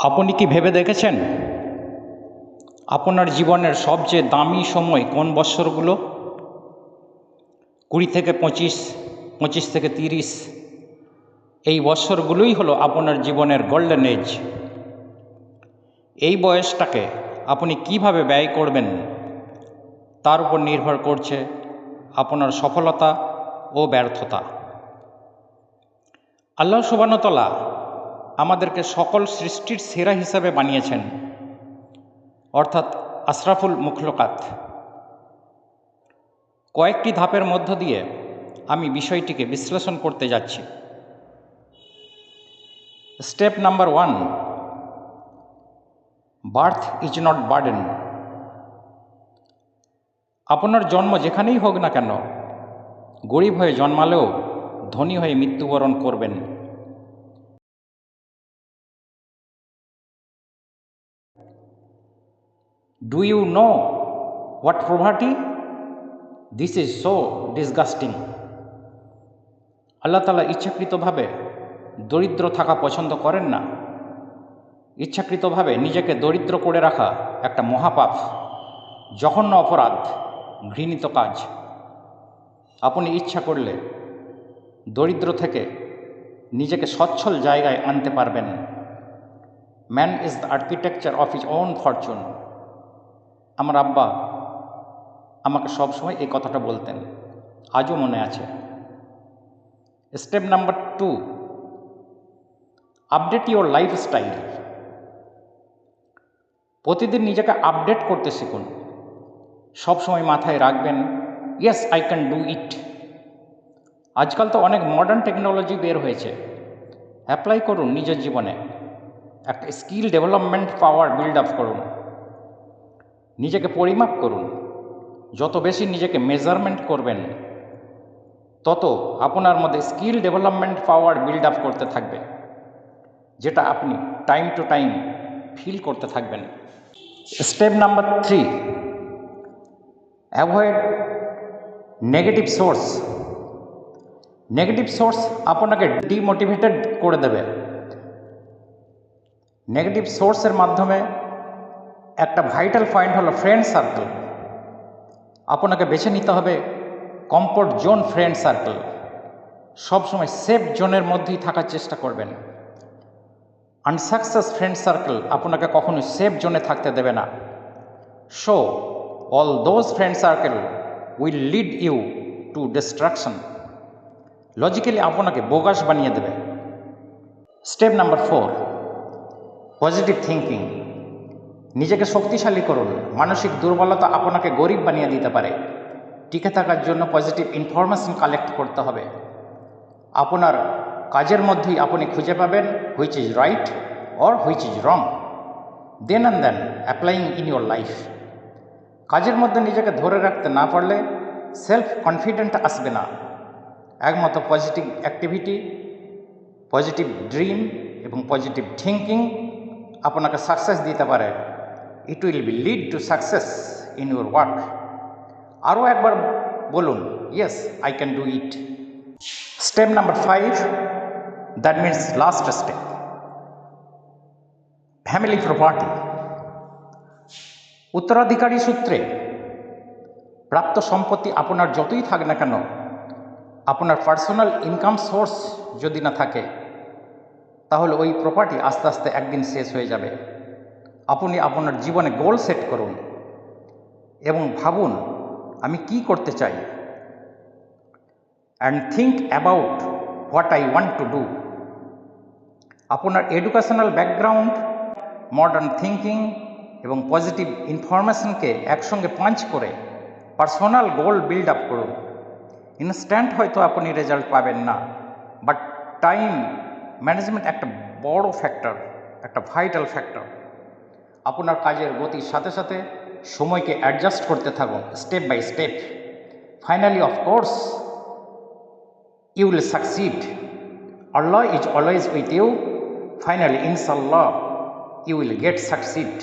আপনি কি ভেবে দেখেছেন? আপনার জীবনের সবচেয়ে দামি সময় কোন বৎসরগুলো? কুড়ি থেকে পঁচিশ পঁচিশ থেকে তিরিশ। এই বৎসরগুলোই হলো আপনার জীবনের গোল্ডেন এজ এই বয়সটাকে আপনি কীভাবে ব্যয় করবেন? তার উপর নির্ভর করছে আপনার সফলতা ও ব্যর্থতা। আল্লাহ সুবানতলা আমাদেরকে সকল সৃষ্টির সেরা হিসাবে বানিয়েছেন। অর্থাৎ আশরাফুল মুখলকাত। কয়েকটি ধাপের মধ্য দিয়ে আমি বিষয়টিকে বিশ্লেষণ করতে যাচ্ছি। Step number one, birth is not burden. আপনার জন্ম যেখানেই হোক না কেন, গরিব হয়ে জন্মালেও ধনী হয়ে মৃত্যুবরণ করবেন। Do you know what poverty this is so disgusting Allah তালা ইচ্ছাকৃতভাবে দরিদ্র থাকা পছন্দ করেন না। ইচ্ছাকৃতভাবে নিজেকে দরিদ্র করে রাখা একটা মহাপাপ, জঘন্য অপরাধ, ঘৃণিত কাজ। আপনি ইচ্ছা করলে দরিদ্র থেকে নিজেকে সচ্ছল জায়গায় আনতে পারবেন। Man is the architecture of is own fortune আমার আব্বা আমাকে সবসময় এই কথাটা বলতেন। আজও মনে আছে। Step number two, update your lifestyle. প্রতিদিন নিজেকে আপডেট করতে শিখুন। সবসময় মাথায় রাখবেন, yes, I can do it. আজকাল তো অনেক মডার্ন টেকনোলজি বের হয়েছে। অ্যাপ্লাই করুন নিজের জীবনে। একটা skill development power build up করুন। নিজেকে পরিমাপ করুন। যত বেশি নিজেকে মেজারমেন্ট করবেন, তত আপনার মধ্যে skill development power build up করতে থাকবে, যেটা আপনি টাইম টু টাইম ফিল করতে থাকবেন। Step number three avoid negative source negative source আপনাকে ডিমোটিভেটেড করে দেবে। নেগেটিভ সোর্সের মাধ্যমে একটা ভাইটাল পয়েন্ট হলো ফ্রেন্ড সার্কেল আপনাকে বেছে নিতে হবে কমফোর্ট জোন ফ্রেন্ড সার্কেল সবসময় সেফ জোনের মধ্যেই থাকার চেষ্টা করবেন। আনসাকসেস ফ্রেন্ড সার্কেল আপনাকে কখনো সেফ জোনে থাকতে দেবে না। So all those friend circle will lead you to distraction logically আপনাকে বোগাস বানিয়ে দেবে। Step number four positive thinking নিজেকে শক্তিশালী করুন মানসিক দুর্বলতা আপনাকে গরিব বানিয়ে দিতে পারে। টিকে থাকার জন্য পজিটিভ ইনফরমেশন কালেক্ট করতে হবে। আপনার কাজের মধ্যেই আপনি খুঁজে পাবেন which is right or which is wrong then and then applying in your life কাজের মধ্যে নিজেকে ধরে রাখতে না পারলে সেলফ কনফিডেন্ট আসবে না। একমাত্র পজিটিভ অ্যাক্টিভিটি পজিটিভ ড্রিম এবং পজিটিভ থিঙ্কিং আপনাকে সাকসেস দিতে পারে। It will be lead to success in your work আরও একবার বলুন yes I can do it step number five that means last step family property উত্তরাধিকারী সূত্রে প্রাপ্ত সম্পত্তি আপনার যতই থাক না কেন, আপনার পার্সোনাল ইনকাম সোর্স যদি না থাকে, তাহলে ওই প্রপার্টি আস্তে আস্তে একদিন শেষ হয়ে যাবে। আপনি আপনার জীবনে গোল সেট করুন এবং ভাবুন, আমি কি করতে চাই? And think about what I want to do আপনার এডুকেশনাল ব্যাকগ্রাউন্ড মডার্ন থিঙ্কিং এবং পজিটিভ ইনফরমেশনকে একসঙ্গে পাঞ্চ করে পার্সোনাল গোল বিল্ড আপ করুন। ইনস্ট্যান্ট হয়তো আপনি রেজাল্ট পাবেন না বাট টাইম ম্যানেজমেন্ট একটা বড় ফ্যাক্টর একটা ভাইটাল ফ্যাক্টর আপনার কাজের গতির সাথে সাথে সময়কে অ্যাডজাস্ট করতে থাকুন step by step finally of course you will succeed Allah is always with you finally ইনশাল্লাহ ইউ উইল গেট সাকসিড